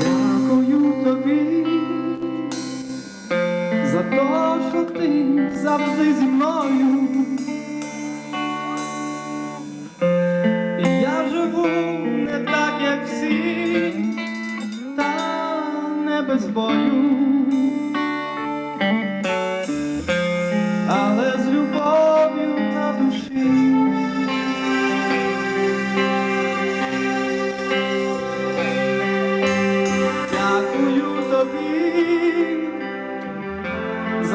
Дякую тобі за те, що ти завжди зі мною. Я живу не так, як всі, та не без бою.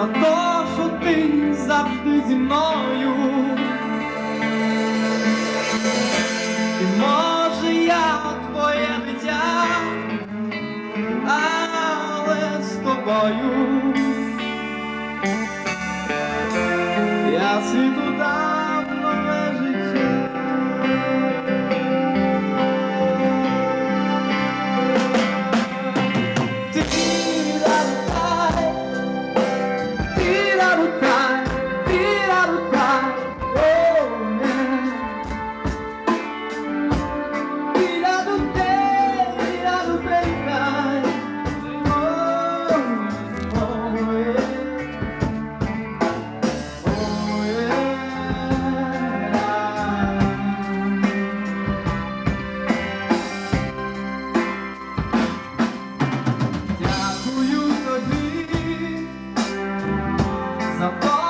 За те, що ти завжди зі мною. І може я твоє дитя, але з тобою я світу I'm